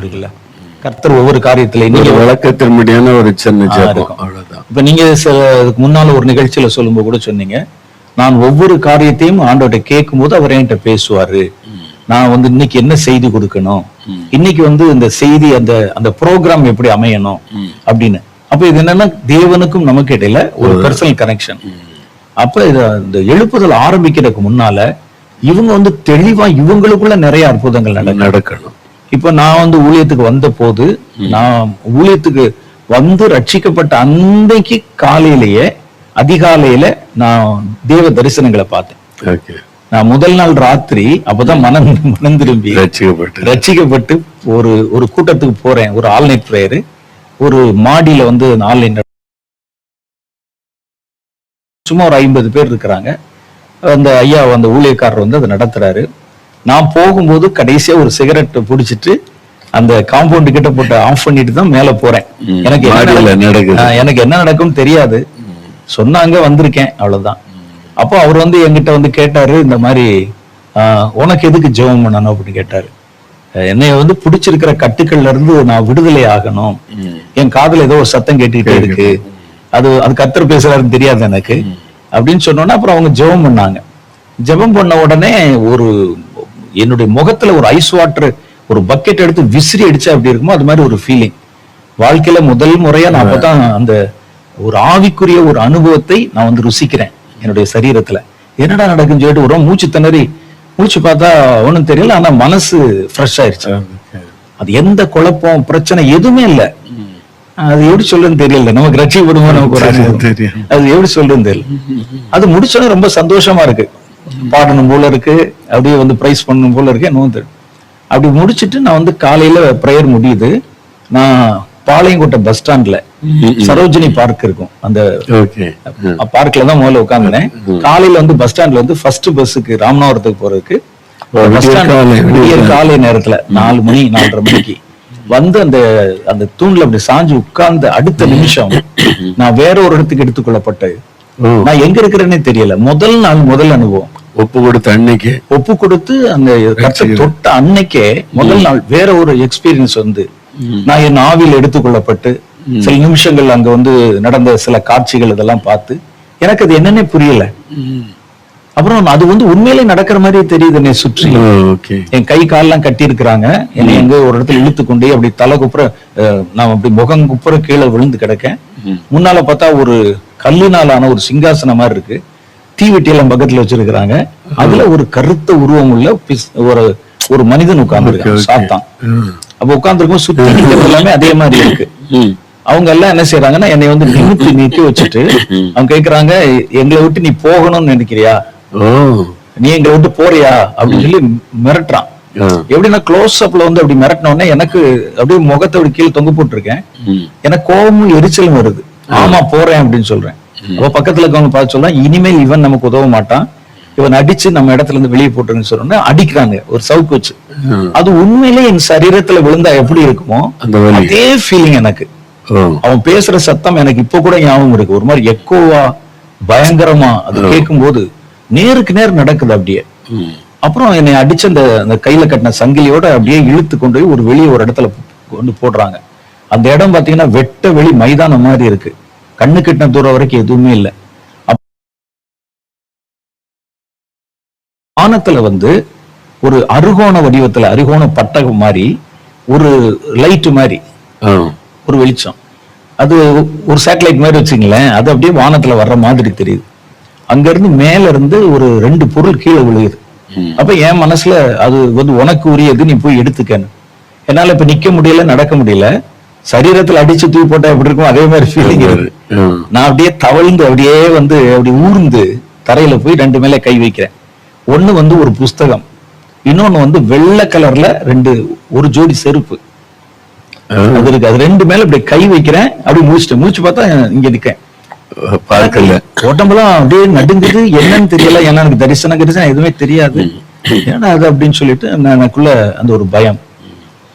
இருக்குல்ல கர்த்தர் ஒவ்வொரு காரியத்துல நீங்க விளக்கத்தின்படியான ஒரு சின்ன ஜெபம். அவ்வளவுதான். இப்ப நீங்க இதுக்கு முன்னால ஒரு நிகழ்ச்சியில சொல்லும்போது கூட சொன்னீங்க நான் ஒவ்வொரு காரியத்தையும் ஆண்டவர்கிட்ட கேட்கும்போது அவர் என்கிட்ட பேசுவாரு. நான் வந்து இன்னைக்கு என்ன செய்தி கொடுக்கணும்? இன்னைக்கு வந்து இந்த செய்தி அந்த அந்த ப்ரோக்ராம் எப்படி அமையணும்? அப்படின்னு. அப்ப இது என்னன்னா தேவனுக்கும் நமக்கு இடையில ஒரு பர்சனல் கனெக்ஷன் அப்ப இது இந்த எழுப்புதல் ஆரம்பிக்கிறதுக்கு முன்னால இவங்க வந்து தெளிவா இவங்களுக்குள்ள நிறைய அற்புதங்கள் நடக்கணும். இப்ப நான் வந்து ஊழியத்துக்கு வந்த போது நான் ஊழியத்துக்கு வந்து ரட்சிக்கப்பட்ட அன்றைக்கு காலையிலேயே அதிகாலையில நான் தேவ தரிசனங்களை பார்த்தேன். நான் முதல் நாள் ராத்திரி அப்பதான் மனம் மனம் திரும்பி. ரட்சிக்கப்பட்டு. ரட்சிக்கப்பட்டு ஒரு ஒரு கூட்டத்துக்கு போறேன். ஒரு ஆல்நைட் ப்ரேயர். ஒரு மாடியில வந்து ஆன்லைன் சும்மா ஒரு ஐம்பது பேர் இருக்கிறாங்க. அந்த ஐயா அந்த ஊழியக்காரர் வந்து அதை நடத்துறாரு. நான் போகும்போது கடைசியா ஒரு சிகரெட் பிடிச்சிட்டு அந்த காம்பவுண்ட் கிட்ட போட்டு ஆஃப் பண்ணிட்டு தான் மேல போறேன். எனக்கு எனக்கு என்ன நடக்கும்னு தெரியாது. சொன்னாங்க வந்திருக்கேன் அவ்வளவுதான். அப்போ அவர் வந்து என்கிட்ட வந்து கேட்டாரு இந்த மாதிரி உனக்கு எதுக்கு ஜெபம் பண்ணணும் அப்படின்னு கேட்டாரு. என்னைய வந்து பிடிச்சிருக்கிற கட்டுக்கள்ல இருந்து நான் விடுதலை ஆகணும். என் காதுல ஏதோ ஒரு சத்தம் கேட்டுக்கிட்டே இருக்கு. அது அது கத்தர் பேசுறாருன்னு தெரியாது எனக்கு. அப்படின்னு சொன்னோன்னே அப்புறம் அவங்க ஜெபம் பண்ணாங்க. ஜெபம் பண்ண உடனே ஒரு என்னுடைய முகத்துல ஒரு ஐஸ் வாட்டர் ஒரு பக்கெட் எடுத்து விசிறி அடிச்சா அப்படி இருக்குமோ அது மாதிரி ஒரு ஃபீலிங் வாழ்க்கையில முதல் முறையா நான் அப்பதான் அந்த ஒரு ஆவிக்குரிய ஒரு அனுபவத்தை நான் வந்து ருசிக்கிறேன் என்னுடைய சரீரத்துல. என்னடா நடக்குன்னு சொல்லிட்டு ஒரு மூச்சு திணறி மூச்சு பார்த்தா ஒண்ணும் தெரியல ஆனா மனசு ஃப்ரெஷ் ஆயிருச்சு. அது எந்த குழப்பம் பிரச்சனை எதுவுமே இல்ல. அது எப்படி சொல்றதுன்னு தெரியல. நமக்கு ரட்சிப்படுமோ நமக்கு ஒரு. அது எப்படி சொல்றதுன்னு தெரியல. அது முடிச்சோன்னே ரொம்ப சந்தோஷமா இருக்கு. பாடணும் போல இருக்கு. அப்படியே வந்து பிரைஸ் பண்ணணும் போல இருக்கு. தெரியும் அப்படி முடிச்சிட்டு நான் வந்து காலையில ப்ரேயர் முடியுது. நான் பாளையங்கோட்டை பஸ் ஸ்டாண்ட்ல சரோஜினி பார்க் இருக்கும். அந்த பார்க்ல தான் முதல்ல உட்கார்ந்தேன். காலையில வந்து பஸ் ஸ்டாண்ட்ல வந்து ஃபர்ஸ்ட் பஸ்ஸுக்கு ராமநாதபுரத்துக்கு போறதுக்கு பஸ் காலை, ஸ்டாண்ட் விடியற் காலை. நேரத்துல நாலு மணி நாலரை மணிக்கு வந்து அந்த அந்த தூண்ல அப்படி சாஞ்சு உட்கார்ந்த அடுத்த நிமிஷம் நான் வேற ஒரு இடத்துக்கு எடுத்துக்கொள்ளப்பட்டு ஓ நான் எங்க இருக்கிறேனே தெரியல. முதல் நாள் முதல் அனுபவம். ஒப்பு கொடுத்த அன்னைக்கு. ஒப்பு கொடுத்து அந்த கத்தை தொட்ட அன்னைக்கே முதல் நாள் வேற ஒரு எக்ஸ்பீரியன்ஸ் வந்து நான் என் ஆவியில் எடுத்துக்கொள்ளப்பட்டு சில நிமிஷங்கள் அங்க வந்து நடந்த சில காட்சிகள் இதெல்லாம் பார்த்து எனக்கு அது என்னன்னே புரியல. அப்புறம் அது வந்து உண்மையிலே நடக்கிற மாதிரியே தெரியுது என்னை சுற்றி. என் கை கால்லாம் கட்டி இருக்கிறாங்க என்னை எங்க ஒரு இடத்துல இழுத்து கொண்டு அப்படி தலை குப்புற நான் அப்படி முகம் குப்புற கீழே விழுந்து கிடக்கேன். முன்னால பார்த்தா ஒரு கல்லினால் ஆன ஒரு சிங்காசனம் மாதிரி இருக்கு. தீவெட்டி எல்லாம் பக்கத்துல வச்சிருக்கிறாங்க. அதுல ஒரு கருத்த உருவம் உள்ள ஒரு ஒரு மனிதன் உட்கார்ந்துருக்கான் சாத்தான். அப்ப உட்கார்ந்துருக்கும் சுத்தி எல்லாமே அதே மாதிரி இருக்கு. அவங்க எல்லாம் என்ன செய்யறாங்கன்னா என்னை வந்து நிமித்தி நிக்க வச்சுட்டு அவங்க கேக்குறாங்க எங்களை விட்டு நீ போகணும்னு நினைக்கிறியா? நீ எங்களை விட்டு போறியா? அப்படின்னு சொல்லி மிரட்டுறான். எப்படின்னா க்ளோஸ் அப்ல வந்து அப்படி மிரட்டின உடனே எனக்கு அப்படியே முகத்தை அப்படி கீழே தொங்க போட்டிருக்கேன். எனக்கு கோபமும் எரிச்சலும் வருது. ஆமா போறேன் அப்படின்னு சொல்றேன். அப்ப பக்கத்துல இருக்கவங்க பார்த்து சொல்றான் இனிமேல் இவன் நமக்கு உதவ மாட்டான். இவன் அடிச்சு நம்ம இடத்துல இருந்து வெளியே போட்டுருன்னு சொன்னோன்னே அடிக்கிறாங்க ஒரு சவுக்கு வச்சு. அது உண்மையிலே என் சரீரத்துல விழுந்தா எப்படி இருக்குமோ அதே ஃபீலிங் எனக்கு. அவன் பேசுற சத்தம் எனக்கு இப்ப கூட ஞாபகம் இருக்கு. ஒரு மாதிரி எக்கோவா பயங்கரமா அது கேட்கும்போது நேருக்கு நேர் நடக்குது அப்படியே. அப்புறம் என்னை அடிச்சு அந்த அந்த கையில கட்டின சங்கிலியோட அப்படியே இழுத்து கொண்டு போய் ஒரு வெளியே ஒரு இடத்துல கொண்டு போடுறாங்க. அந்த இடம் பாத்தீங்கன்னா வெட்ட வெளி மைதானம் மாதிரி இருக்கு. கண்ணு கட்டின தூரம் வரைக்கும் எதுவுமே இல்லை. வானத்துல வந்து ஒரு அருகோண வடிவத்துல அருகோண பட்டகம் மாதிரி ஒரு லைட் மாதிரி. ஒரு வெளிச்சம். அது ஒரு சேட்டலைட் மாதிரி வச்சுங்களேன் அது அப்படியே வானத்துல வர்ற மாதிரி தெரியுது. அங்க இருந்து மேல இருந்து ஒரு ரெண்டு பொருள் கீழே விழுகுது. அப்ப என் மனசுல அது வந்து உனக்கு உரியது நீ போய் எடுத்துக்கன்னு. என்னால இப்ப நிக்க முடியல நடக்க முடியல. சரீரத்துல அடிச்சு தூக்கி போட்டா எப்படி இருக்கும்? அதே மாதிரி ஃபீலிங் இருக்கு. ஆ. நான் அப்படியே தவழ்ந்து அப்படியே வந்து அப்படி ஊர்ந்து தரையில போய் ரெண்டு மேல கை வைக்கிறேன். ஒண்ணு வந்து ஒரு புஸ்தகம். இன்னொன்னு வந்து வெள்ளை கலர்ல ரெண்டு ஒரு ஜோடி செருப்பு. அது இருக்கு. அது ரெண்டு மேல இப்படி கை வைக்கிறேன். அப்படி முடிச்சுட்டு முடிச்சு பார்த்தா இங்க நிக்கேன். பார்க்கல. உடம்பெல்லாம் அப்படியே நடுங்குது. என்னன்னு தெரியல. ஏன்னா எனக்கு தரிசனம் கரிசனம் எதுவுமே தெரியாது. ஏன்னா அது அப்படின்னு சொல்லிட்டு எனக்குள்ள அந்த ஒரு பயம்.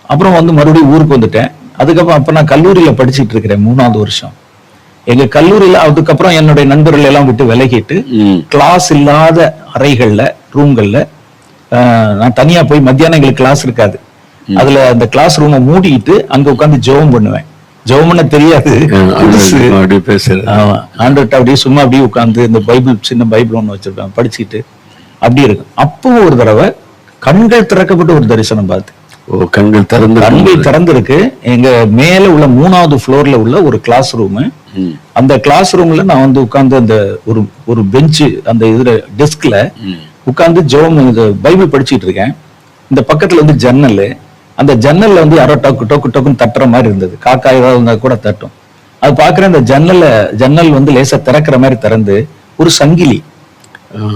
அப்புறம் வந்து மறுபடியும் ஊருக்கு வந்துட்டேன். அதுக்கப்புறம் அப்ப நான் கல்லூரியில படிச்சிட்டு இருக்கிறேன் மூணாவது வருஷம். எங்க கல்லூரியில அதுக்கப்புறம் என்னுடைய நண்பர்கள் எல்லாம் விட்டு விலகிட்டு. கிளாஸ் இல்லாத அறைகள்ல ரூம்கள்ல நான் தனியா போய் மத்தியானம் எங்களுக்கு கிளாஸ் இருக்காது. அதுல அந்த கிளாஸ் ரூமை மூடிட்டு அங்க உட்கார்ந்து ஜெபம் பண்ணுவேன். ஜெபம் பண்ண தெரியாது. ஆண்டவர் அப்படியே சும்மா அப்படியே உட்கார்ந்து இந்த பைபிள் சின்ன பைபிள் ஒண்ணு வச்சிருப்பேன் படிச்சுட்டு அப்படி இருக்கும். அப்போ ஒரு தடவை கண்கள் திறக்கப்பட்ட ஒரு தரிசனம் பார்த்து. கண்கள் திறந்து கண்கள் திறந்திருக்கு. எங்க மேல உள்ள மூணாவது ஃப்ளோர்ல உள்ள ஒரு கிளாஸ் ரூம் அந்த கிளாஸ் ரூம்ல நான் வந்து உட்கார்ந்து அந்த ஒரு ஒரு பெஞ்சு அந்த இதுல டெஸ்க்ல. உட்கார்ந்து ஜெபம் இது பைபிள் படிச்சிட்டு இருக்கேன். இந்த பக்கத்துல வந்து ஜன்னல் அந்த ஜன்னல்ல வந்து யாரோ டொக்கு டொக்கு டொக்குன்னு தட்டுற மாதிரி இருந்தது. காக்கா ஏதாவது இருந்தா கூட தட்டும். அது பாக்குறேன் அந்த ஜன்னல்ல ஜன்னல் வந்து லேசா திறக்கிற மாதிரி திறந்து ஒரு சங்கிலி.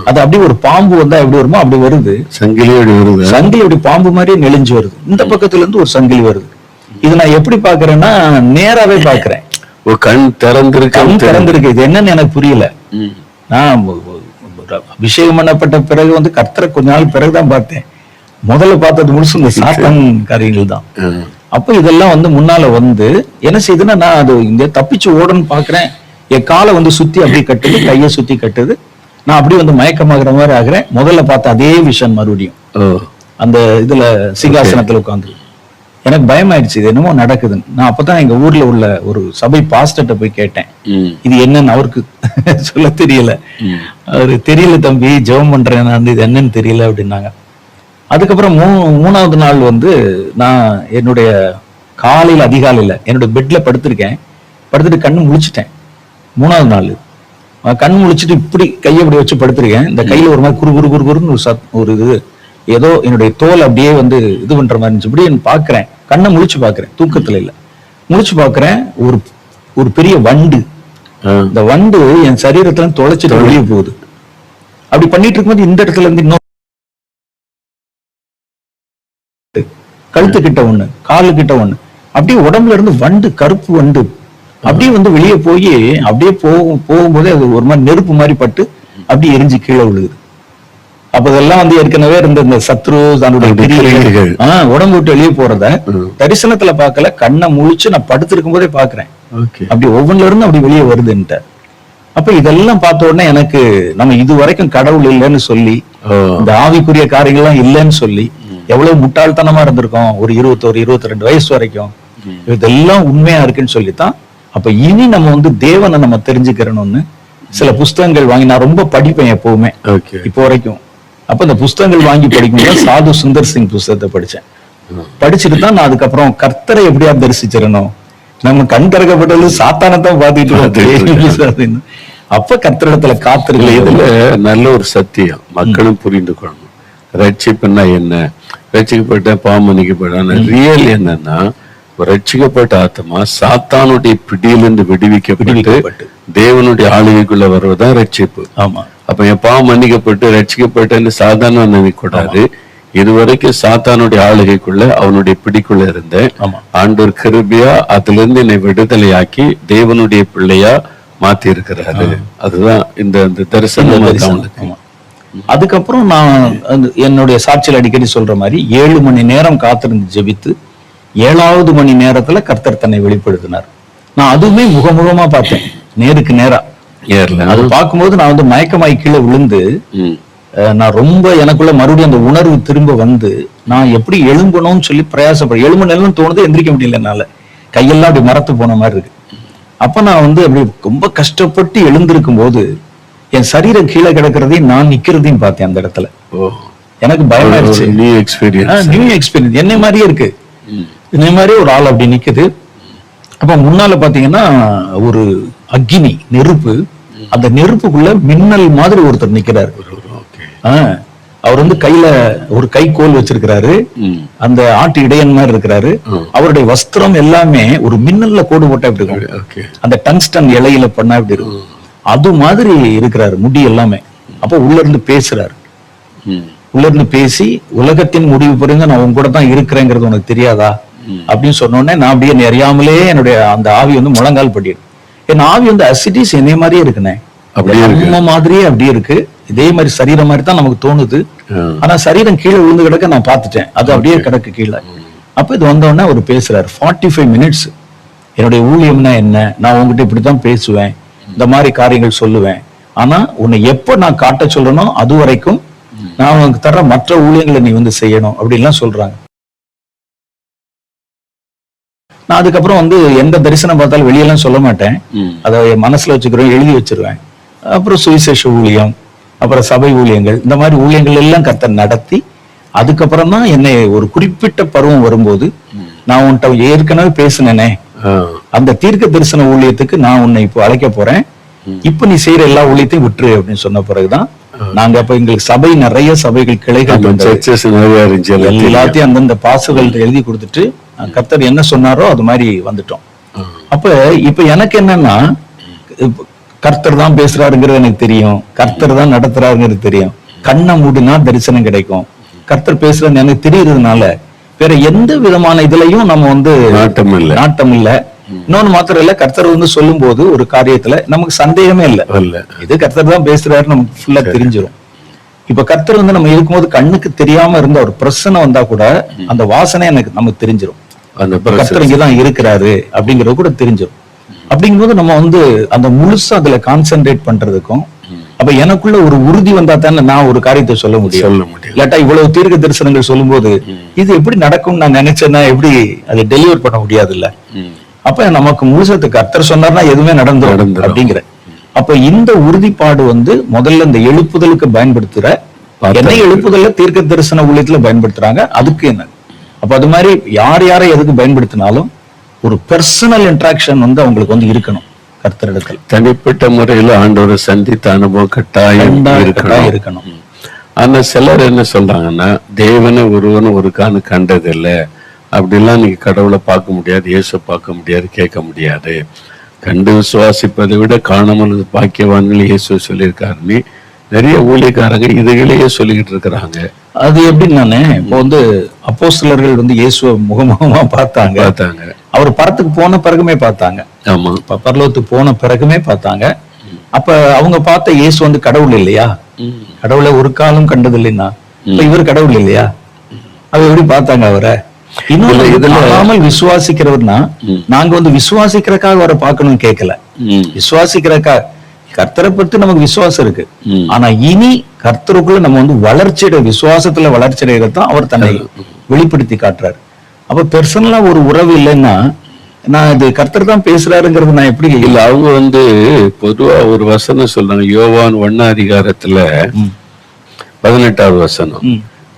அது அப்படியே ஒரு பாம்பு வந்தா எப்படி வருமோ அப்படி வருது. சங்கிலி அப்படி வருது. சங்கிலி அப்படி பாம்பு மாதிரி நெளிஞ்சு வருது. இந்த பக்கத்துல இருந்து ஒரு சங்கிலி வருது. இது நான் எப்படி பாக்குறேன்னா நேராவே பாக்குறேன் ஓ கண் திறந்திருக்கு. கண் திறந்திருக்கு. இது என்னன்னு எனக்கு புரியல. நான் ஒரு அபிஷேகம் பண்ணப்பட்ட பிறகு வந்து கர்த்தரை கொஞ்ச நாள் பிறகுதான் பார்த்தேன். முதல்ல பார்த்தது முழுசு இந்த சாத்தான் காரியங்கள் தான். அப்ப இதெல்லாம் வந்து முன்னால வந்து என்ன செய்யுதுன்னா நான் அது இங்க தப்பிச்சு ஓடன்னு பாக்குறேன் என் காலை வந்து சுத்தி அப்படியே கட்டுது கையை சுத்தி கட்டுது. நான் அப்படியே வந்து மயக்கமாகிற மாதிரி ஆகுறேன். முதல்ல பார்த்த அதே விஷயம் மறுபடியும். அந்த இதுல சிங்காசனத்துல உட்காந்து எனக்கு பயமாயிடுச்சு இது என்னமோ நடக்குதுன்னு. நான் அப்பதான் எங்க ஊர்ல உள்ள ஒரு சபை பாஸ்டர்ட்ட போய் கேட்டேன். இது என்னன்னு அவருக்கு சொல்ல தெரியல. அவரு தெரியல தம்பி ஜெபம் பண்றேன் நான் இது என்னன்னு தெரியல அப்படின்னாங்க. அதுக்கப்புறம் மூ மூணாவது நாள் வந்து நான் என்னுடைய காலையில அதிகாலையில என்னோட பெட்ல படுத்திருக்கேன். படுத்துட்டு கண்ணு முழிச்சிட்டேன். மூணாவது நாள். கண் முழிச்சிட்டு இப்படி கையை இப்படி வச்சு படுத்திருக்கேன். இந்த கையில ஒரு மாதிரி குறு குறு குறு குறுன்னு ஒரு சத் ஒரு இது. ஏதோ என்னுடைய தோல் அப்படியே வந்து இது பண்ற மாதிரி இருந்துச்சு. இப்படி பாக்குறேன் கண்ணை முழிச்சு பாக்குறேன் தூக்கத்துல இல்ல. முழிச்சு பாக்குறேன் ஒரு ஒரு பெரிய வண்டு. இந்த வண்டு என் சரீரத்துல தொலைச்சிட்டு வெளியே போகுது. அப்படி பண்ணிட்டு இருக்கும்போது இந்த இடத்துல இருந்து இன்னொரு கழுத்து கிட்ட ஒண்ணு காலு கிட்ட ஒண்ணு. அப்படியே உடம்புல இருந்து வண்டு கருப்பு வண்டு அப்படியே வந்து வெளியே போய் அப்படியே போகும் போகும்போதே அது ஒரு மாதிரி நெருப்பு மாதிரி பட்டு அப்படியே எரிஞ்சு கீழே விழுகுது. அப்ப இதெல்லாம் வந்து ஏற்கனவே இருந்த இந்த சத்ரு தன்னுடைய. ஆஹ் உடம்பு விட்டு வெளியே போறத. தரிசனத்துல பார்க்கல கண்ணை முழிச்சு நான் படுத்திருக்கும் போதே பாக்குறேன் அப்படி ஒவ்வொன்றுல இருந்து அப்படி வெளியே வருதுன்ட்டு. அப்ப இதெல்லாம் பார்த்த உடனே எனக்கு நம்ம இது வரைக்கும் கடவுள் இல்லைன்னு சொல்லி இந்த ஆவிக்குரிய காரியங்கள்லாம் இல்லைன்னு சொல்லி எவ்வளவு முட்டாள்தனமா இருந்திருக்கோம் ஒரு இருபத்தோரு இருபத்தி ரெண்டு வயசு வரைக்கும். இதெல்லாம் உண்மையா இருக்குன்னு சொல்லித்தான் அப்ப இனி நம்ம வந்து தேவனை நம்ம தெரிஞ்சுக்கிறணும்னு சில புஸ்தகங்கள் வாங்கி நான் ரொம்ப படிப்பேன் எப்பவுமே. ஓகே இப்போ வரைக்கும். அப்ப இந்த புஸ்தகங்கள் வாங்கி படிக்கும்போது சாது சுந்தர் சிங் புஸ்தகத்தை படிச்சேன். படிச்சுட்டு தான் நான் அதுக்கப்புறம் கர்த்தரை எப்படியா தரிசிச்சிடணும். நம்ம கண் திறக்கப்பட்டது சாத்தானத்தான். அப்படின்னு. அப்ப கர்த்தரிடத்துல காத்திருக்கல இதுல நல்ல ஒரு சத்தியம். மக்களும் புரிந்து கொள்ளணும். ரட்சிப்புன்னா என்ன? ரட்சிக்கப்பட்ட பாமணிக்கப்பட்ட ரியல் என்னன்னா ரட்சிக்கப்பட்ட ஆத்மா சாத்தானுடைய பிடியிலிருந்து விடுவிக்கப்பட்டு. தேவனுடைய ஆளுகைக்குள்ள வருவதுதான் ரட்சிப்பு. ஆமா. அப்ப என் பாவம் மன்னிக்கப்பட்டு ரட்சிக்கப்பட்டேன்னு சாதாரண நினைக்கூடாது இதுவரைக்கும் சாத்தானுடைய ஆளுகைக்குள்ள அவனுடைய பிடிக்குள்ள இருந்தேன். ஆமா. ஆண்டவர் கிருபியா அதுல இருந்து என்னை விடுதலையாக்கி தேவனுடைய பிள்ளையா மாத்தி இருக்கிறாரு அதுதான் இந்த தரிசனம். அதுக்கப்புறம் நான் என்னுடைய சாட்சியில் அடிக்கடி சொல்ற மாதிரி ஏழு மணி நேரம் காத்திருந்து ஜெபித்து ஏழாவது மணி நேரத்துல கர்த்தர் தன்னை வெளிப்படுத்தினார். நான் அதுவுமே முகமுகமா பார்த்தேன். நேருக்கு நேரா. அது பார்க்கும்போது நான் வந்து மயக்கமாய் கீழே விழுந்து நான் ரொம்ப எனக்குள்ள மறுபடியும் அந்த உணர்வு திரும்ப வந்து நான் எப்படி எழும்பணும்னு சொல்லி பிரயாசப்படுறேன் எழும்பணும் தோணுது எந்திரிக்க முடியல என்னால. கையெல்லாம் அப்படி மரத்து போன மாதிரி இருக்கு. அப்ப நான் வந்து அப்படி ரொம்ப கஷ்டப்பட்டு எழுந்திருக்கும் போது என் சரீரம் கீழே கிடக்கிறதையும் நான் நிக்கிறதையும் பார்த்தேன் அந்த இடத்துல. எனக்கு பயமாயிருச்சு. நியூ எக்ஸ்பீரியன்ஸ் நியூ எக்ஸ்பீரியன்ஸ் என்னை மாதிரியே இருக்கு. என்னை மாதிரியே ஒரு ஆள் அப்படி நிக்குது. அப்ப முன்னால பாத்தீங்கன்னா ஒரு அக்கினி நெருப்பு. அந்த நெருப்புக்குள்ள மின்னல் மாதிரி ஒருத்தர் நிக்கிறாரு. அவர் வந்து கையில ஒரு கைக்கோல் வச்சிருக்கிறாரு. ம். அந்த ஆட்டு இடையன் மாதிரி இருக்கிறாரு. அவருடைய வஸ்திரம் எல்லாமே ஒரு மின்னல்ல கோடு போட்டா இப்படி இருக்கும்? ஓகே. அந்த டங்ஸ்டன் இலையில பண்ணா இப்படி இருக்கும்? அது மாதிரி இருக்கிறாரு முடி எல்லாமே. அப்ப உள்ள இருந்து பேசுறாரு. உள்ள இருந்து பேசி உலகத்தின் முடிவு புரிந்து நான் உங்க கூட தான் இருக்கிறேங்கிறது உனக்கு தெரியாதா? அப்படின்னு சொன்ன உடனே நான் அப்படியே என்னை அறியாமலே என்னுடைய அந்த ஆவி வந்து முழங்கால் படிடு என் ஆவி வந்து அசிட்டிஸ் என்னை மாதிரியே இருக்குனே அப்படியே. நம்ம மாதிரியே அப்படியே இருக்கு. இதே மாதிரி சரீரம் மாதிரி தான் நமக்கு தோணுது. ஆனா சரீரம் கீழே விழுந்து கிடக்க நான் பார்த்துட்டேன். அது அப்படியே கிடக்கு கீழே. அப்ப இது வந்த உடனே அவர் பேசுறாரு ஃபார்ட்டி ஃபைவ் மினிட்ஸ் என்னுடைய ஊழியம்னா என்ன? நான் உங்ககிட்ட இப்படித்தான் பேசுவேன். இந்த மாதிரி காரியங்கள் சொல்லுவேன். ஆனா உன்னை எப்ப நான் காட்ட சொல்றேனோ அது வரைக்கும் நான் உனக்கு தர்ற மற்ற ஊழியங்களை நீ வந்து செய்யணும். அப்படின்லாம் சொல்றாங்க. நான் அதுக்கப்புறம் வந்து எந்த தரிசனம் பார்த்தாலும் வெளியெல்லாம் சொல்ல மாட்டேன். அதை என் மனசுல வச்சுக்கிறோம் எழுதி வச்சிருவேன். அப்புறம் சுவிசேஷ ஊழியம் அப்புறம் சபை ஊழியங்கள் இந்த மாதிரி ஊழியங்கள் எல்லாம் கர்த்தர் நடத்தி அதுக்கப்புறம் தான் என்னை ஒரு குறிப்பிட்ட பருவம் வரும்போது நான் உன்கிட்ட ஏற்கனவே பேசினேனே. அந்த தீர்க்க தரிசன ஊழியத்துக்கு நான் உன்னை இப்போ அழைக்க போறேன். இப்ப நீ செய்யற எல்லா ஊழியத்தையும் விட்டுரு அப்படின்னு சொன்ன பிறகுதான் நாங்க அப்ப எங்களுக்கு சபை நிறைய சபைகள் கிளைகள். எல்லாத்தையும் அந்தந்த பாசுகள் எழுதி கொடுத்துட்டு கர்த்தர் என்ன சொன்னாரோ அது மாதிரி வந்துட்டோம். அப்ப இப்ப எனக்கு என்னன்னா கர்த்தர் தான் பேசுறாருங்கிறது எனக்கு தெரியும். கர்த்தர் தான் நடத்துறாருங்கிறது தெரியும். கண்ணை மூடினா தரிசனம் கிடைக்கும். கர்த்தர் பேசுறது எனக்கு தெரியறதுனால வேற எந்த விதமான இதுலயும் நம்ம வந்து நாட்டம் இல்ல நாட்டம் இல்ல இன்னொன்னு மாத்திரம் இல்ல கர்த்தர் வந்து சொல்லும் போது ஒரு காரியத்துல நமக்கு சந்தேகமே இல்ல. இது கர்த்தர் தான் பேசுறாரு நமக்கு ஃபுல்லா தெரிஞ்சிரும். இப்ப கர்த்தர் வந்து நம்ம இருக்கும்போது கண்ணுக்கு தெரியாம இருந்த ஒரு பிரச்சனை வந்தா கூட அந்த வாசனை எனக்கு நமக்கு தெரிஞ்சிரும். அந்த கர்த்தர் இங்கதான் இருக்கிறாரு அப்படிங்கறது கூட தெரிஞ்சிரும். அப்படிங்கும்போது நம்ம வந்து அந்த முழுசா அதுல கான்சென்ட்ரேட் பண்றதுக்கும் அப்ப எனக்குள்ள ஒரு உறுதி வந்தா தானே நான் ஒரு காரியத்தை சொல்ல முடியும். சொல்ல முடியும். இல்லாட்டா இவ்வளவு தீர்க்க தரிசனங்கள் சொல்லும்போது இது எப்படி நடக்கும் நான் நினைச்சேன்னா எப்படி அதை டெலிவர் பண்ண முடியாது இல்ல. அப்ப நமக்கு முழுசத்துக்கு கர்த்தர் சொன்னார்னா எதுவுமே நடந்துரும். அப்படிங்கிற. அப்ப இந்த உறுதிப்பாடு வந்து முதல்ல இந்த எழுப்புதலுக்கு பயன்படுத்துற என்னை எழுப்புதல்ல தீர்க்க தரிசன ஊழியத்துல பயன்படுத்துறாங்க அதுக்கு என்ன? அப்ப அது மாதிரி யார் யாரை எதுக்கு பயன்படுத்தினாலும் ஒரு பர்சனல் இன்ட்ராக்ஷன் வந்து அவங்களுக்கு வந்து இருக்கணும் கர்த்தரிடத்தில் தனிப்பட்ட முறையில ஆண்டவரை சந்தித்த அனுபவம் கட்டாயம் இருக்கணும். ஆனா சிலர் என்ன சொல்றாங்கன்னா தேவனை ஒருவனும் ஒரு காணு கண்டதில்ல. அப்படிலாம் நீங்க கடவுளை பார்க்க முடியாது இயேசு பார்க்க முடியாது கேட்க முடியாது. கண்டு விசுவாசிப்பதை விட காணாமல் பாக்கியவான்கள் இயேசு சொல்லியிருக்காருன்னு நிறைய ஊழியக்காரங்க இதுகளையே சொல்லிக்கிட்டு இருக்கிறாங்க. அது எப்படின்னு இப்போ வந்து அப்போஸ்தலர்கள் வந்து இயேசுவை முகமுகமா பார்த்தாங்க. பார்த்தாங்க. அவர் பரத்துக்கு போன பிறகுமே பார்த்தாங்க. ஆமா. பரலோகத்துக்கு போன பிறகுமே பார்த்தாங்க. அப்ப அவங்க பார்த்த இயேசு வந்து கடவுள் இல்லையா? கடவுளை ஒரு காலம் கண்டது இல்லைன்னா இப்ப இவர் கடவுள் இல்லையா? அவ எப்படி பார்த்தாங்க அவரை? இன்னொரு விசுவாசிக்கிறவர்னா நாங்க வந்து விசுவாசிக்கிறதுக்காக அவரை பார்க்கணும் கேட்கல ம். விசுவாசிக்கிறதுக்காக கர்த்தரை பத்தி நமக்கு விசுவாசம் இருக்கு. ஆனா இனி கர்த்தருக்குள்ள நம்ம வந்து வளர்ச்சியடை விசுவாசத்துல வளர்ச்சியடைகிறது தான் அவர் தன்னை வெளிப்படுத்தி காட்டுறாரு. அப்ப பெர்சனலா ஒரு உறவு இல்லைன்னா நான் இது கர்த்தர் தான் பேசுறாருங்கிறது நான் எப்படி இல்ல அவங்க வந்து பொதுவா ஒரு வசனம் சொல்றாங்க யோவான் ஒன்னா அதிகாரத்துல பதினெட்டாவது வசனம்.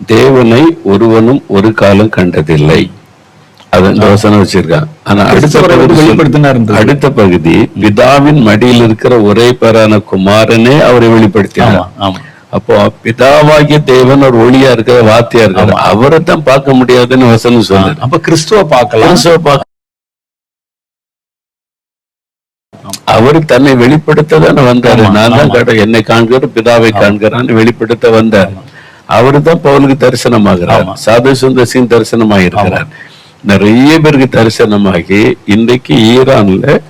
தேவனை ஒருவனும் ஒரு காலம் கண்டதில்லை. அது அந்த வசனம் வச்சிருக்கான் ஆனா அடுத்த பகுதி. அடுத்த பிதாவின் மடியில் இருக்கிற ஒரே பேரான குமாரனே அவரை வெளிப்படுத்தினார். அப்போ பிதாவாகிய தேவன் ஒரு ஒளியா இருக்கிற வார்த்தையா இருக்காரு அவரை தான் பார்க்க முடியாதுன்னு வசனம் சொல்லுது. அப்ப கிறிஸ்துவ பார்க்கலாம். கிறிஸ்துவ பார்க்க- அவர் தன்னை வெளிப்படுத்த தானே வந்தாரு நான் தான் என்னை காண்கிற பிதாவை காண்கிறான்னு வெளிப்படுத்த வந்தார். அவரு தான் பவுலுக்கு தரிசனமாகிறார். சாது சுந்தசின் தரிசனமாயிருக்கிறார். நிறைய பேருக்கு தரிசனமாகி இன்றைக்கு ஈரான்ல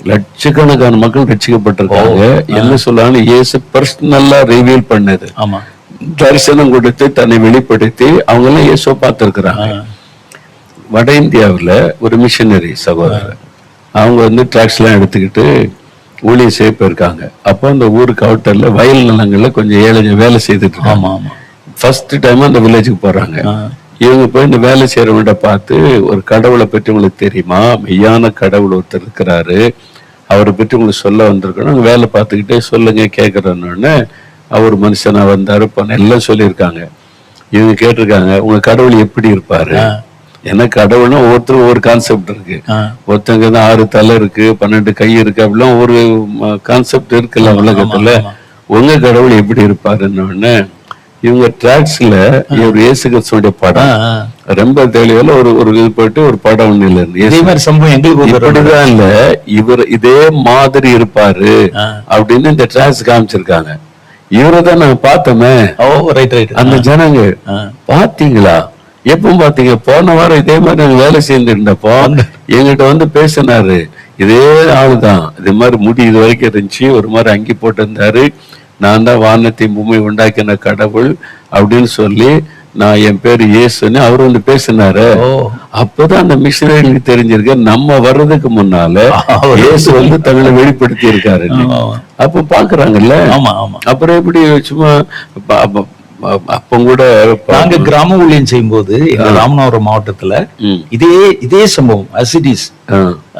லட்சக்கணக்கான மக்கள் ரட்சிக்கப்பட்டிருக்காங்க. என்ன சொல்றாங்க இயேசு பர்சனலா ரிவீல் பண்ணது. ஆமா. தரிசனம் கொடுத்து தன்னை வெளிப்படுத்தி அவங்க எல்லாம் இயேசுவை பார்த்திருக்கிறாங்க. வட இந்தியாவுல ஒரு மிஷனரி சகோதரர். அவங்க வந்து ட்ராக்ஸ் எல்லாம் எடுத்துக்கிட்டு ஊழியர் செய்ய போயிருக்காங்க. அப்போ அந்த ஊருக்கு அவுட்டர்ல வயல் நிலங்கள்ல கொஞ்சம் ஏழை வேலை செய்துட்டு இருக்காங்க. ஆமா ஆமா. ஃபர்ஸ்ட் டைம் அந்த வில்லேஜுக்கு போறாங்க. இவங்க போய் இந்த வேலை செய்யறவங்கிட்ட பார்த்து ஒரு கடவுளை பற்றி உங்களுக்கு தெரியுமா? மெய்யான கடவுள் ஒருத்தர் இருக்கிறாரு. அவரை பற்றி உங்களுக்கு சொல்ல வந்திருக்கணும் வேலை பார்த்துக்கிட்டே சொல்லுங்க கேட்கறேன்னு அவர் மனுஷனா வந்தாரு போன எல்லாம் சொல்லியிருக்காங்க. இவங்க கேட்டிருக்காங்க உங்க கடவுள் எப்படி இருப்பாரு? ஏன்னா கடவுள்னா ஒவ்வொருத்தரும் ஒவ்வொரு கான்செப்ட் இருக்கு. ஒருத்தங்க தான் ஆறு தலை இருக்கு பன்னெண்டு கை இருக்கு அப்படிலாம் ஒரு கான்செப்ட் இருக்குல்ல உலகத்துல. உங்க கடவுள் எப்படி இருப்பாருன்னு இவங்க டிராக்ஸ்ல இவர் இயேசு கிறிஸ்துவோட ஆ, படம். ரொம்ப தெளிவால ஒரு ஒரு இது போயிட்டு ஒரு படம் ஒண்ணு இல்ல. இதே மாதிரி சம்பவம் எங்களுக்கு இப்படிதான் இல்ல. இவர் இதே மாதிரி இருப்பாரு. அப்படின்னு இந்த டிராக்ஸ் காமிச்சிருக்காங்க. இவரை தான் நாங்க பார்த்தோமே. ஓ ரைட் ரைட் அந்த ஜனங்க பாத்தீங்களா எப்ப பாத்தீங்க போன வாரம் இதே மாதிரி நாங்க வேலை செய்து இருந்தப்போ எங்கிட்ட வந்து பேசினாரு. இதே ஆளுதான். இது மாதிரி முடி இது வரைக்கும் இருந்துச்சு ஒரு மாதிரி அங்கி போட்டிருந்தாரு. நான் தான் வானத்தை பூமி உண்டாக்கின கடவுள் அப்படின்னு சொல்லி நான் என் பேரு இயேசுன்னு அவர் வந்து பேசினாரு. அப்பதான் அந்த மிஷினரிகளுக்கு தெரிஞ்சிருக்கு நம்ம வர்றதுக்கு முன்னால இயேசு வந்து தங்களை வெளிப்படுத்தி இருக்காரு அப்ப பாக்குறாங்கல்ல? ஆமா ஆமா. அப்புறம் எப்படி சும்மா அப்போ கூட நாங்க கிராம ஊழியம் செய்யும்போது எங்க ராமநாதபுரம் மாவட்டத்துல. இதே இதே சம்பவம் அசிடிஸ்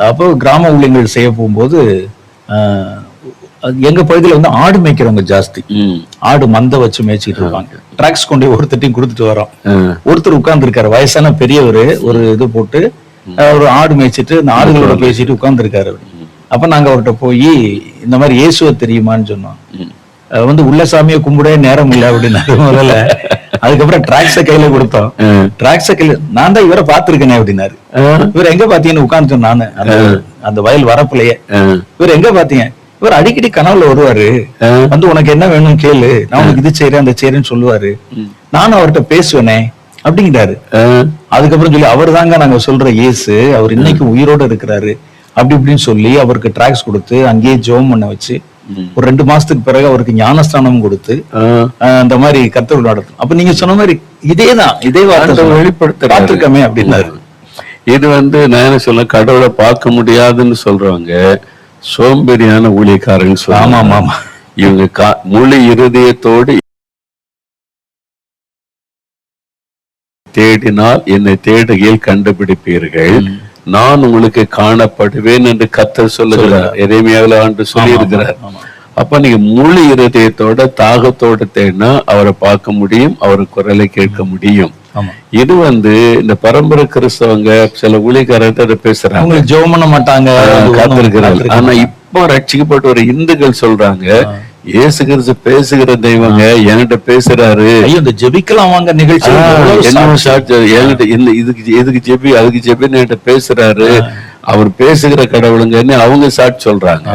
அப்போ கிராம ஊழியங்கள் செய்ய போகும்போது எங்க பகுதியில வந்து ஆடு மேய்க்கிறவங்க ஜாஸ்தி. ஆடு மந்த வச்சு மேய்ச்சிட்டு இருப்பாங்க டிராக்ஸ் கொண்டு ஒருத்தட்டையும் கொடுத்துட்டு வரோம். ஒருத்தர் உட்கார்ந்து இருக்காரு வயசான பெரியவர் ஒரு இது போட்டு ஒரு ஆடு மேய்ச்சிட்டு அந்த ஆடுகளோட பேசிட்டு உட்கார்ந்து இருக்காரு அப்ப நாங்க அவர்கிட்ட போய் இந்த மாதிரி இயேசுவை தெரியுமான்னு சொன்னோம். வந்து உள்ள சாமியை கும்பிடவே நேரம் இல்லை அப்படின்னாரு முதல்ல அதுக்கப்புறம் டிராக்ஸ கையில கொடுத்தோம். டிராக்ஸ கையில நான் தான் இவரை பார்த்திருக்கேனே அப்படின்னாரு. இவர் எங்க பாத்தீங்கன்னு உட்கார்ந்துட்டேன் நானு அந்த வயல் வரப்புலயே. இவர் எங்க பாத்தீங்க இவர் அடிக்கடி கனவுல வருவாரு. வந்து உனக்கு என்ன வேணும் கேளு. நான் உனக்கு இது செய்யறேன் அந்த செய்யறேன்னு சொல்லுவாரு. நானும் அவர்கிட்ட பேசுவேனே அப்படிங்கிறாரு. அதுக்கப்புறம் சொல்லி அவர் தாங்க நாங்க சொல்ற இயேசு அவர் இன்னைக்கு உயிரோட இருக்கிறாரு. அப்படி இப்படின்னு சொல்லி அவருக்கு டிராக்ஸ் கொடுத்து அங்கேயே ஜெபம் பண்ண வச்சு ஒரு ரெண்டு மாசத்துக்கு பிறகு அவருக்கு ஞானஸ்தானம் கொடுத்து அந்த மாதிரி கத்தர் நடத்தும். அப்ப நீங்க சொன்ன மாதிரி இதேதான் இதே வார்த்தை. வெளிப்படுத்துறாரு. பார்த்திருக்கமே அப்படின்னாரு. இது வந்து நான் என்ன சொல்ல கடவுளை பார்க்க முடியாதுன்னு சொல்றவங்க சோம்பேறியான ஊழியக்காரங்க ஆமா ஆமா இவங்க கா- முழு இருதயத்தோடு தேடினால் என்னை தேடுகையில் கண்டுபிடிப்பீர்கள். நான் உங்களுக்கு காணப்படுவேன் என்று கத்தர் சொல்லுகிறார். எரேமியாவில் ஆண்டு சொல்லி இருக்கிறார். அப்ப நீங்க முழு இருதயத்தோட தாகத்தோட தேடினா அவரை பார்க்க முடியும் அவர் குரலை கேட்க முடியும். இது வந்து இந்த பரம்பரை கிறிஸ்தவங்க சில ஊழியக்காரர்கிட்ட பேசுறாங்க. அவங்களுக்கு ஜெபம் பண்ண மாட்டாங்க. அது ஒண்ணும் காத்திருக்கிறார்கள். காத்திருக்க ஆனா இப்போ ரட்சிக்கப்பட்ட ஒரு இந்துக்கள் சொல்றாங்க இயேசு கிறிஸ்து பேசுகிற தெய்வங்க என்கிட்ட பேசுறாரு. ஐயோ இந்த ஜெபிக்கலாம் வாங்க நிகழ்ச்சி என்ன. சாட்சி. என்கிட்ட இந்த இதுக்கு எதுக்கு ஜெபி அதுக்கு ஜெபின்னு என்கிட்ட பேசுறாரு. அவர் பேசுகிற கடவுளுங்கன்னு அவங்க சாட்சி சொல்றாங்க.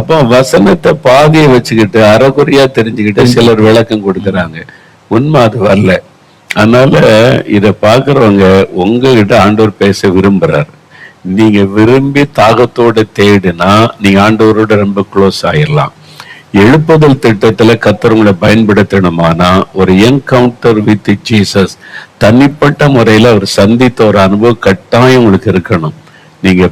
அப்போ வசனத்தை பாதியை வச்சுக்கிட்டு அறகுறையா தெரிஞ்சுக்கிட்டு சிலர் விளக்கம் கொடுக்கறாங்க. உண்மை அது வரல. அதனால இத பாக்குறவங்க உங்ககிட்ட ஆண்டவர் பேச விரும்புறாரு. நீங்க விரும்பி தாகத்தோட தேடினா நீங்க ஆண்டவரோட ரொம்ப க்ளோஸ் ஆயிடலாம் எழுப்புதல் திட்டத்துல கத்தர் பயன்படுத்தணுமானா ஒரு என்கவுண்டர் வித் ஜீசஸ் தனிப்பட்ட முறையில அவர் சந்தித்த ஒரு அனுபவம் கட்டாயம் உங்களுக்கு இருக்கணும். நீங்க